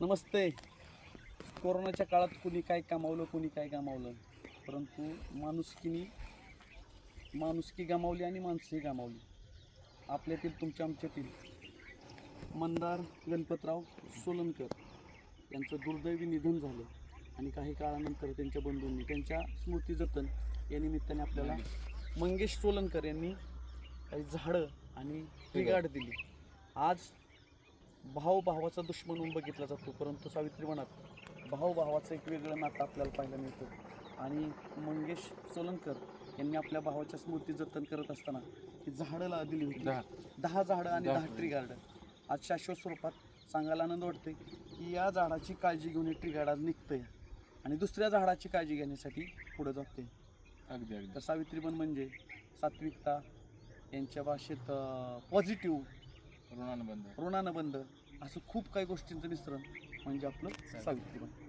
नमस्ते. कोरोनाच्या काळात कुणी काय कमावलं कुणी काय गमावलं? परंतु माणुसकीनी माणुसकी गमावली आणि माणसंही गमावली. आपल्यातील तुमच्या आमच्यातील मंदार गणपतराव सोलनकर यांचं दुर्दैवी निधन झालं आणि काही काळानंतर त्यांच्या बंधूंनी त्यांच्या स्मृती जतन या निमित्ताने आपल्याला मंगेश सोलनकर यांनी काही झाडं आणि ट्रिगार्ड दिली. आज भाऊ भावाचा दुश्मन म्हणून बघितला जातो परंतु सावित्री वनात भाऊ भावाचं एक वेगळं नातं आपल्याला पाहायला मिळतं. आणि मंगेश सोलनकर यांनी आपल्या भावाच्या स्मृती जतन करत असताना ही झाडं ला- दिली होती. दहा. दहा झाडं आणि दहा. ट्री गार्डन आज शाश्वत स्वरूपात सांगायला आनंद वाटतोय की या झाडाची काळजी घेऊन हे ट्री गार्ड आज निघतंय. आणि दुसऱ्या झाडाची काळजी घेण्यासाठी पुढे जातोय. अगदी तर अगदी सावित्रीबन म्हणजे सात्विकता यांच्या भाषेत पॉझिटिव्ह ऋणानुबंध ऋणानुबंध असं खूप काही गोष्टींचं मिश्रण म्हणजे आपलं सावित्रीबन